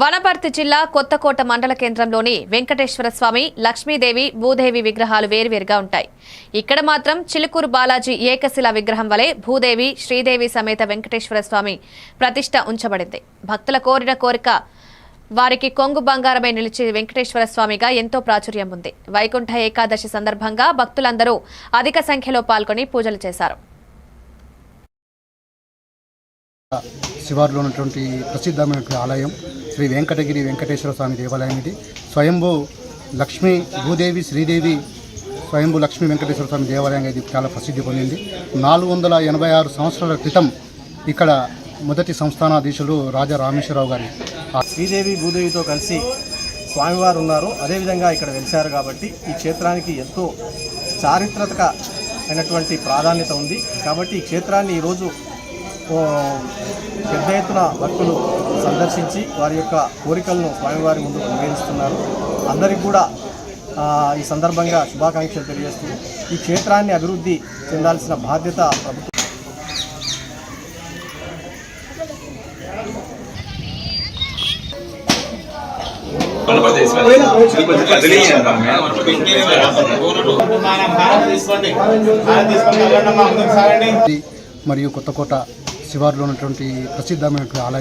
వనపర్తి జిల్లా కొత్తకోట మండల కేంద్రంలోని వెంకటేశ్వర స్వామి లక్ష్మీదేవి భూదేవి విగ్రహాలు వేరువేరుగా ఉంటాయి. ఇక్కడ మాత్రం చిలుకూరు బాలాజీ ఏకశిల విగ్రహం వలె భూదేవి శ్రీదేవి సమేత వెంకటేశ్వర స్వామి ప్రతిష్ట ఉంచబడింది. భక్తుల కోరిన కోరిక వారికి కొంగు బంగారమై నిలిచే వెంకటేశ్వర స్వామిగా ఎంతో ప్రాచుర్యం ఉంది. వైకుంఠ ఏకాదశి సందర్భంగా భక్తులందరూ అధిక సంఖ్యలో పాల్గొని పూజలు చేశారు. శివారులో ఉన్నటువంటి ప్రసిద్ధమైనటువంటి ఆలయం శ్రీ వెంకటగిరి వెంకటేశ్వర స్వామి దేవాలయం ఇది. స్వయంభూ లక్ష్మీ భూదేవి శ్రీదేవి స్వయంభూ లక్ష్మీ వెంకటేశ్వర స్వామి దేవాలయం ఇది చాలా ప్రసిద్ధి పొందింది. నాలుగు వందల ఎనభై ఆరు సంవత్సరాల క్రితం ఇక్కడ మొదటి సంస్థానాధీశులు రాజా రామేశ్వరరావు గారి. శ్రీదేవి భూదేవితో కలిసి స్వామివారు ఉన్నారు. అదేవిధంగా ఇక్కడ వెలిశారు కాబట్టి ఈ క్షేత్రానికి ఎంతో చారిత్రక అయినటువంటి ప్రాధాన్యత ఉంది. కాబట్టి ఈ క్షేత్రాన్ని ఈరోజు పెద్ద ఎత్తున భక్తులు సందర్శించి వారి యొక్క కోరికలను స్వామివారి ముందు నివేదిస్తున్నారు అందరికీ కూడా ఈ సందర్భంగా శుభాకాంక్షలు తెలియజేస్తూ ఈ క్షేత్రాన్ని అభివృద్ధి చెందాల్సిన బాధ్యత ప్రభుత్వం మరియు కొత్తకోట శివారులో ఉన్నటువంటి ప్రసిద్ధమైనటువంటి ఆలయం.